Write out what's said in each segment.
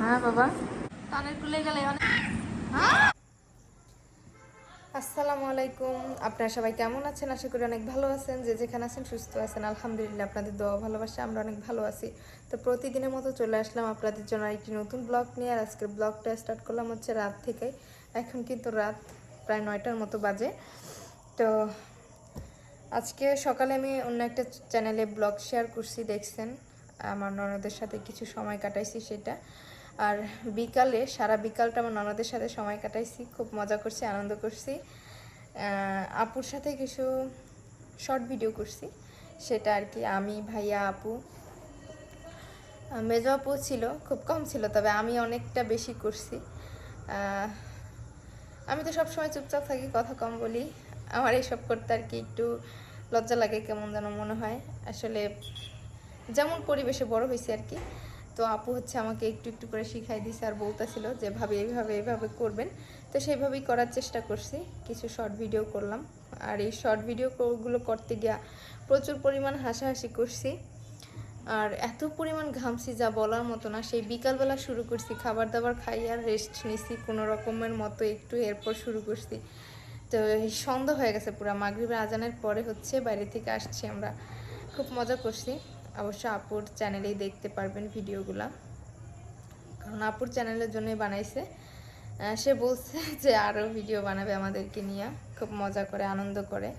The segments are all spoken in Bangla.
হ্যাঁ বাবা। গেলে অনেক আসসালামু আলাইকুম। আপনারা সবাই কেমন আছেন? আশা করি অনেক ভালো আছেন। যে যেখানে আছেন সুস্থ আছেন। আলহামদুলিল্লাহ আপনাদের দোয়া ভালোবাসা আমরা অনেক ভালো আছি। তো প্রতিদিনের মতো চলে আসলাম আপনাদের জন্য একটি নতুন ব্লগ নিয়ে। আর আজকের ব্লগটা স্টার্ট করলাম হচ্ছে রাত থেকে। এখন কিন্তু রাত প্রায় নয়টার মতো বাজে। তো আজকে সকালে আমি অন্য একটা চ্যানেলে ব্লগ শেয়ার করছি দেখছেন। আমার ননদের সাথে কিছু সময় কাটাইছি সেটা। আর বিকালে, সারা বিকালটা আমার ননদের সাথে সময় কাটাইছি, খুব মজা করছি, আনন্দ করছি। আপুর সাথে কিছু শর্ট ভিডিও করছি, সেটা আর কি, আমি, ভাইয়া, আপু। মেজো আপু ছিল, খুব কম ছিল, তবে আমি অনেকটা বেশি করছি। আমি তো সবসময় চুপচাপ থাকি, কথা কম বলি। আমার এইসব করতে আর কি একটু লজ্জা লাগে, কেমন যেন মনে হয়। আসলে যেমন পরিবেশে বড় হয়েছে আর কি। তো আপু হচ্ছে আমাকে একটু একটু করে শিখাই দিছে আর বলতেছিল যে ভাবে এইভাবে এইভাবে করবেন। তো সেইভাবেই করার চেষ্টা করছি। কিছু শর্ট ভিডিও করলাম। আর এই শর্ট ভিডিওগুলো করতে গিয়া প্রচুর পরিমাণ হাসাহাসি করছি। আর এত পরিমাণ ঘামছি যা বলার মতো না। সেই বিকালবেলা শুরু করছি খাবার দাবার খাই আর রেস্ট নিছি কোনো রকমের মতো একটু এরপর শুরু করছি। তো সন্ধ্যা হয়ে গেছে পুরো। মাগরিবের আজানের পরে হচ্ছে বাইরে থেকে আসছি আমরা। খুব মজা করছি। অবশ্য আপুর চ্যানেলেই দেখতে পারবেন ভিডিওগুলা। কারণ আপুর চ্যানেলের জন্যই বানাইছে। সে বলছে যে আরও ভিডিও বানাবে আমাদেরকে নিয়ে। খুব মজা করে, আনন্দ করে।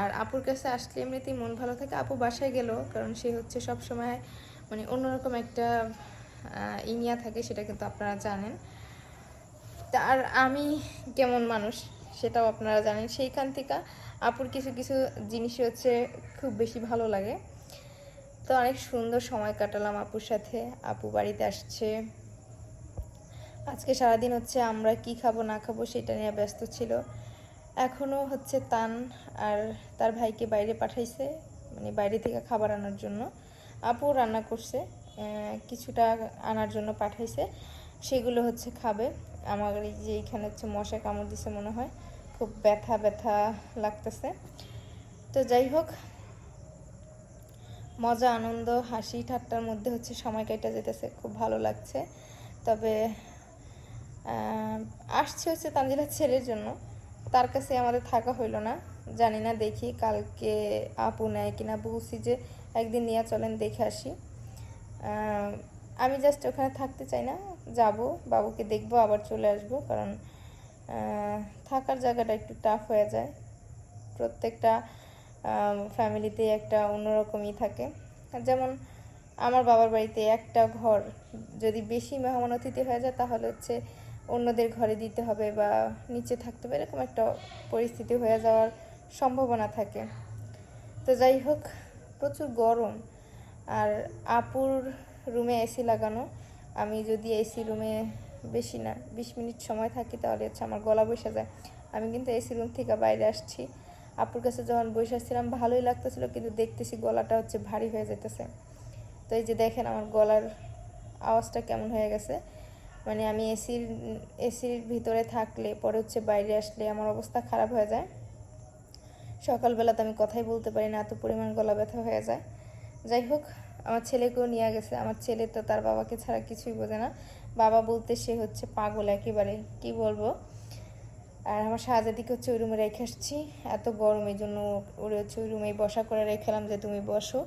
আর আপুর কাছে আসলে এমনিতেই মন ভালো থাকে। আপু বাসায় গেল, কারণ সে হচ্ছে সব সময় মানে অন্যরকম একটা ইনিয়া থাকে, সেটা কিন্তু আপনারা জানেন। তা আর আমি কেমন মানুষ, সেটাও আপনারা জানেন। সেইখান থেকে আপুর কিছু কিছু জিনিস হচ্ছে খুব বেশি ভালো লাগে। তো অনেক সুন্দর সময় কাটালাম আপুর সাথে। আপু বাড়িতে আসছে। আজকে সারাদিন হচ্ছে আমরা কি খাব, না খাব সেটা নিয়ে ব্যস্ত ছিল। এখনও হচ্ছে তান আর তার ভাইকে বাইরে পাঠাইছে মানে বাইরে থেকে খাবার আনার জন্য। আপু রান্না করছে কিছুটা আনার জন্য পাঠাইছে। সেগুলো হচ্ছে খাবে। আমার এই যে এইখানে হচ্ছে মশা কামড় দিছে মনে হয়, খুব ব্যথা ব্যথা লাগতেছে। তো যাই হোক মজা, আনন্দ, হাসি, ঠাট্টার মধ্যে হচ্ছে সময় কেটে যেতেছে, খুব ভালো লাগছে। তবে আসছে হচ্ছে তানজিলার ছেলের জন্য। তার কাছে আমাদের থাকা হইল না। জানি না দেখি কালকে আপু নেয় কিনা, বলছি যে একদিন নিয়ে চলেন দেখে আসি। আমি জাস্ট ওখানে থাকতে চাই না, যাব, বাবুকে দেখব, আবার চলে আসব, কারণ থাকার জায়গাটা একটু টাফ হয়ে যায়। প্রত্যেকটা ফ্যামিলিতেই একটা অন্যরকমই থাকে। যেমন আমার বাবার বাড়িতে একটা ঘর, যদি বেশি মেহমান অতিথি হয়ে যায়, তাহলে হচ্ছে অন্যদের ঘরে দিতে হবে বা নিচে থাকতে হবে, এরকম একটা পরিস্থিতি হয়ে যাওয়ার সম্ভাবনা থাকে। তো যাই হোক, প্রচুর গরম। আর আপুর রুমে এসি লাগানো, আমি যদি এসি রুমে বেশি না, বিশ মিনিট সময় থাকি, তাহলে হচ্ছে আমার গলা বসে যায়। আমি কিন্তু এসি রুম থেকে বাইরে আসছি। আপুর কাছে যখন বসে আসছিলাম, ভালোই লাগতেছিল, কিন্তু দেখতেছি গলাটা হচ্ছে ভারী হয়ে যেতেছে তো এই যে দেখেন আমার গলার আওয়াজটা কেমন হয়ে গেছে। মানে আমি এসির এসির ভিতরে থাকলে, পরে হচ্ছে বাইরে আসলে আমার অবস্থা খারাপ হয়ে যায়। সকালবেলা তো আমি কথাই বলতে পারি না, এত পরিমাণ গলা ব্যথা হয়ে যায়। যাই হোক, আমার ছেলেকেও নিয়ে গেছে। আমার ছেলে তো তার বাবাকে ছাড়া কিছুই বোঝে না। বাবা বলতে সে হচ্ছে পাগল একেবারে, কি বলব? আর আমার শাহজাদিকে হচ্ছে ওই রুমে রেখে আসছি। এত গরম, এই জন্য ওরে হচ্ছে ওই রুমেই বসা করে রেখেলাম যে তুমি বসো।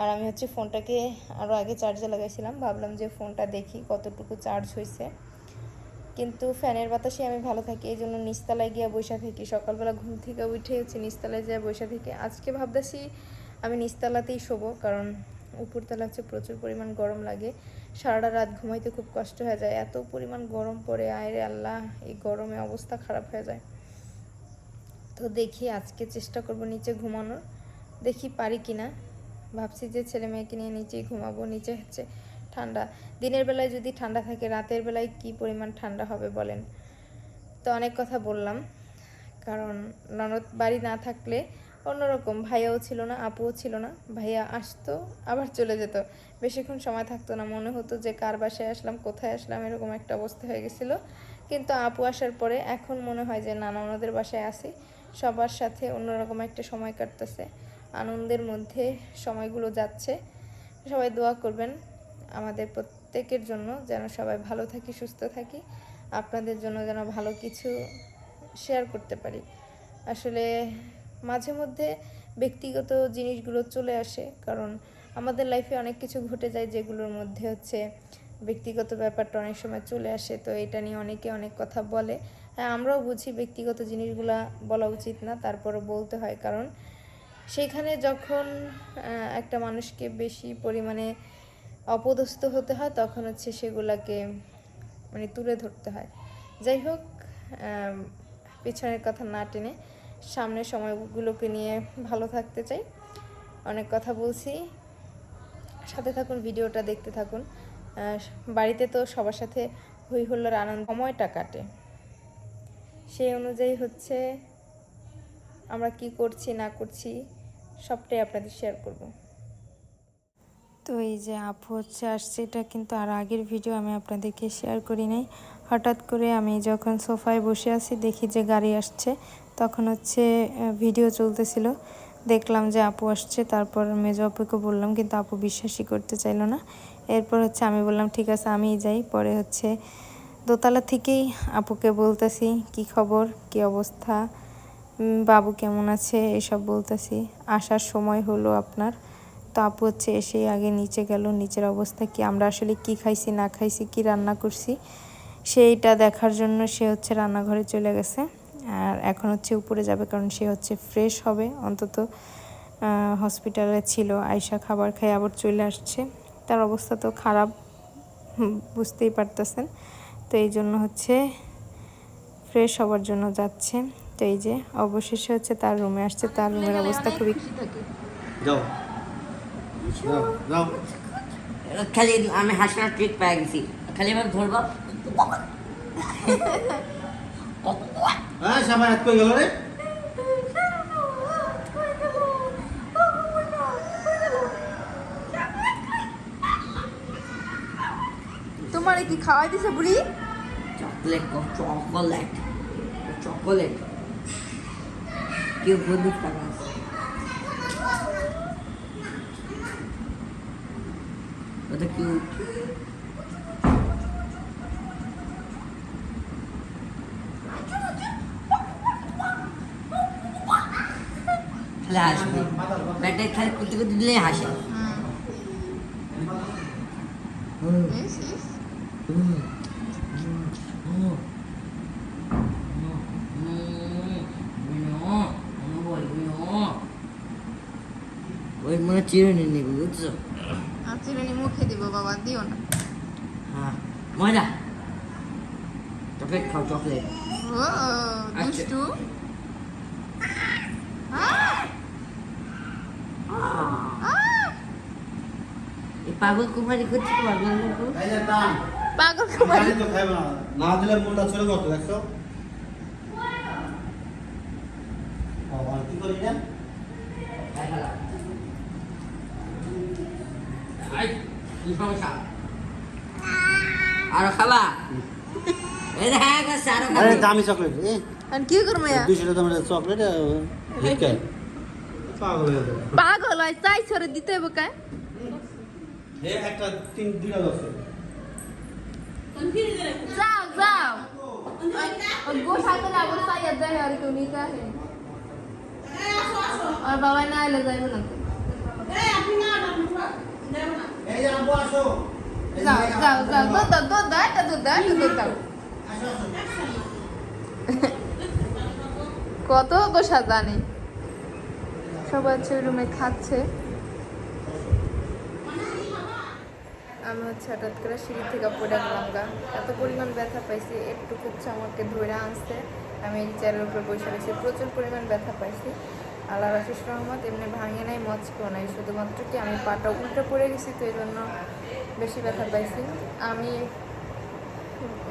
আর আমি হচ্ছে ফোনটাকে আরও আগে চার্জে লাগাইছিলাম, ভাবলাম যে ফোনটা দেখি কতটুকু চার্জ হয়েছে কিন্তু ফ্যানের বাতাসে আমি ভালো থাকি, এই জন্য নিচতলায় গিয়ে বসে থাকি, সকালবেলা ঘুম থেকে উঠে হচ্ছে নিচতলায় যেয়ে বসে থাকি। আজকে ভাবতেছি আমি নিচতলাতেই শোবো, কারণ উপরতলা হচ্ছে প্রচুর পরিমাণ গরম লাগে। সারাটা রাত ঘুমাইতে খুব কষ্ট হয়ে যায়। এত পরিমাণ গরম পড়ে, আয়রে আল্লাহ, এই গরমে অবস্থা খারাপ হয়ে যায়। তো দেখি আজকে চেষ্টা করব নিচে ঘুমানোর। দেখি পারি কিনা। ভাবছি যে ছেলে মেয়েকে নিয়ে নিচেই ঘুমাবো। নিচে হচ্ছে ঠান্ডা। দিনের বেলায় যদি ঠান্ডা থাকে, রাতের বেলায় কি পরিমাণ ঠান্ডা হবে বলেন? তো অনেক কথা বললাম। কারণ ননদ বাড়ি না থাকলে অন্যরকম ভাইয়াও ছিল না, আপুও ছিল না। ভাইয়া আসতো, আবার চলে যেত। বেশিক্ষণ সময় থাকতো না, মনে হতো যে কার বাসায় আসলাম, কোথায় আসলাম, এরকম একটা অবস্থা হয়ে গেছিল। কিন্তু আপু আসার পরে এখন মনে হয় যে না ননদের বাসায় আসি সবার সাথে অন্যরকম একটা সময় কাটতেছে। আনন্দের মধ্যে সময়গুলো যাচ্ছে। সবাই দোয়া করবেন আমাদের প্রত্যেকের জন্য, যেন সবাই ভালো থাকি, সুস্থ থাকি। আপনাদের জন্য যেন ভালো কিছু শেয়ার করতে পারি। আসলে মাঝে মধ্যে ব্যক্তিগত জিনিসগুলো চলে আসে, কারণ আমাদের লাইফে অনেক কিছু ঘটে যায় যেগুলোর মধ্যে হচ্ছে ব্যক্তিগত ব্যাপারটা অনেক সময় চলে আসে, তো এটা নিয়ে অনেকে অনেক কথা বলে। হ্যাঁ আমরাও বুঝি ব্যক্তিগত জিনিসগুলা বলা উচিত না তারপরে বলতে হয়, কারণ সেখানে যখন একটা মানুষকে বেশি পরিমাণে অপদস্থ হতে হয়, তখন হচ্ছে সেগুলাকে মানে তুলে ধরতে হয়। যাই হোক পিছনের কথা না টেনে সামনের সময়গুলোকে নিয়ে ভালো থাকতে চাই। অনেক কথা বলছি। সাথে থাকুন, ভিডিওটা দেখতে থাকুন। বাড়িতে তো সবার সাথে হই হুল্লোর আনন্দ সময়টা কাটে। সেই অনুযায়ী হচ্ছে আমরা কি করছি, না করছি, সবটাই আপনাদের শেয়ার করব। তো এই যে আপু হচ্ছে আসছে, এটা কিন্তু আর আগের ভিডিও আমি আপনাদেরকে শেয়ার করি নাই। হঠাৎ করে আমি যখন সোফায় বসে আছি, দেখি যে গাড়ি আসছে। তখন হচ্ছে ভিডিও চলতেছিল। দেখলাম যে আপু আসছে, তারপর মেজ আপুকে বললাম, কিন্তু আপু বিশ্বাসই করতে চাইলো না। এরপর হচ্ছে আমি বললাম, ঠিক আছে, আমিই যাই। পরে হচ্ছে দোতলা থেকেই আপুকে বলতেছি, কি খবর? কি অবস্থা? বাবু কেমন আছে? এসব বলতেছি। আসার সময় হলো আপনার। তো আপু হচ্ছে এসেই আগে নিচে গেল, নিচের অবস্থা কি, আমরা আসলে কি খাইছি, না খাইছি, কি রান্না করছি? সেইটা দেখার জন্য সে হচ্ছে রান্নাঘরে চলে গেছে। আর এখন হচ্ছে উপরে যাবে কারণ সে হচ্ছে ফ্রেশ হবে। অন্তত হসপিটালে ছিল আয়সা খাবার খেয়ে আবার চলে আসছে। তার অবস্থা তো খারাপ বুঝতেই পারতেছেন। তো এই জন্য হচ্ছে ফ্রেশ হওয়ার জন্য যাচ্ছে। তো এই যে অবশেষে হচ্ছে তার রুমে আসছে। তার রুমের অবস্থা খুবই যাও। যাও যাও। খালি আমি হাসানোর ট্রিক পেয়ে গেছি। খালি এবার ধরবো। হ্যাঁ গেল রে। তোমার কি খাওয়াই দিছে বুড়ি? Chocolate chocolate chocolate. কেউ বন্দুক টাকা ওটা কিউট খালি হাসবে ব্যাটারি খালি করতে করতে দিলেই হাসে ওই মনে চিরুনি নিবি বুঝছ চিরুনি মুখে দিব বাবা দিও না হ্যাঁ মজা চকলেট খাও চকলেট ও দুষ্টু। এই পাগল কুমারী করছে পাগল পাগল কুমারী তো খাইবে না না দিলে মনটা বাবা কি করি না আরও খাবা হ্যাঁ আরও দামি চকলেট এ আর কি করব ইয়া? দুইশো টাকা চকলেট পাগল হয়ে যাবে। পাগল হয় তাই ছড়ে দিতে হবে কায় এ একটা তিন দুইটা যাও যাও। গোসা করে আবার সাইয়া দেয় আর কেউ নিতে আসে। আর বাবা না এলে যাইবে না। যাও যাও যাও। দুধ দাও দুধ দাও একটা দুধ দাও একটা দুধ দাও আসো, আসো। কত গোসা জানে। সবাই হচ্ছে রুমে খাচ্ছে। আমি হচ্ছে হঠাৎ করে সিঁড়ি থেকে পড়ে গেলাম গা। এত পরিমাণ ব্যথা পাইছি, একটু হচ্ছে আমাকে ধরে আনছে। আমি এই চেয়ারের উপরে বসে রয়েছি, প্রচুর পরিমাণ ব্যথা পাইছি। আল্লাহ রাশিস রহমত, এমনি ভাঙে নাই মচকেও নাই। শুধুমাত্র কি আমি পাটা উল্টে পড়ে গেছি তো এই জন্য বেশি ব্যথা পাইছি। আমি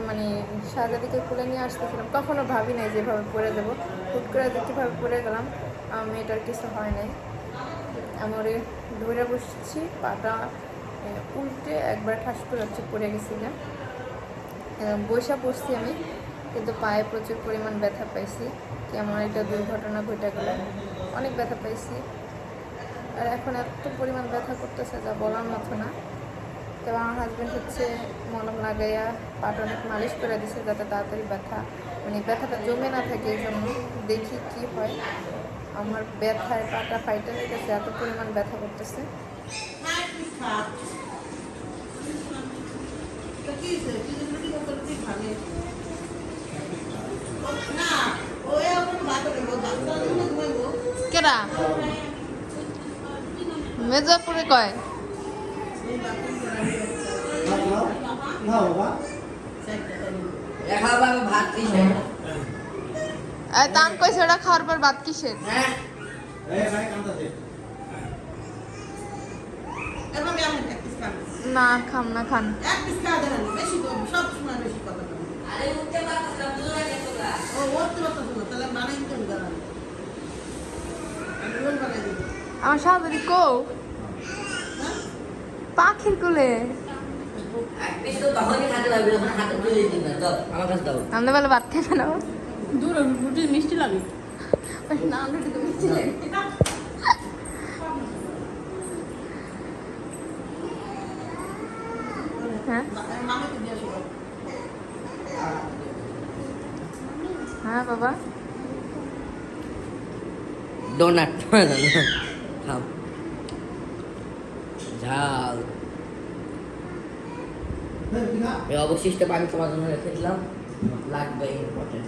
মানে শাহজাদিকে খুলে নিয়ে আসতেছিলাম, কখনো ভাবি নাই যেভাবে পড়ে দেবো হুট করে যেভাবে পড়ে গেলাম। মেয়েটার কিছু হয় নাই। আমি ওরে ধরে বসছি, পাটা উল্টে একবার ঠাস করে হচ্ছে পড়ে গেছিলাম বৈশা পড়ছি আমি, কিন্তু পায়ে প্রচুর পরিমাণ ব্যথা পাইছি কেমন একটা দুর্ঘটনা ঘটে গেল। অনেক ব্যথা পাইছি। আর এখন এত পরিমাণ ব্যথা করতেছে, যা বলার মতো না। তো আমার হাজব্যান্ড হচ্ছে মলম লাগাইয়া পাটা অনেক মালিশ করে দিছে, যাতে তাড়াতাড়ি ব্যথা মানে ব্যথাটা জমে না থাকে, এই জন্য দেখি কি হয়। আমার ব্যথায় পাটা ফাইটে হয়ে গেছে এত পরিমাণ ব্যথা করতেছে। কেরা মেজাপুরে কয়? ভাত তান কইছে ওটা খাওয়ার পর বাদ কিসের? হ্যাঁ না খাম না খান। আমার সাহায্য কো পাখির কোলে। আমার কাছে আমাদের বেলা ভাত খেয়ে না দূর রুটি মিষ্টি লাগে। না আমরা তো মিষ্টি লাগে। হ্যাঁ? হ্যাঁ বাবা। ডোনাট খাও। ঝাল। এই অবশিষ্ট পানি তোমার জন্য রেখে দিলাম। লাগবে ইম্পর্টেন্ট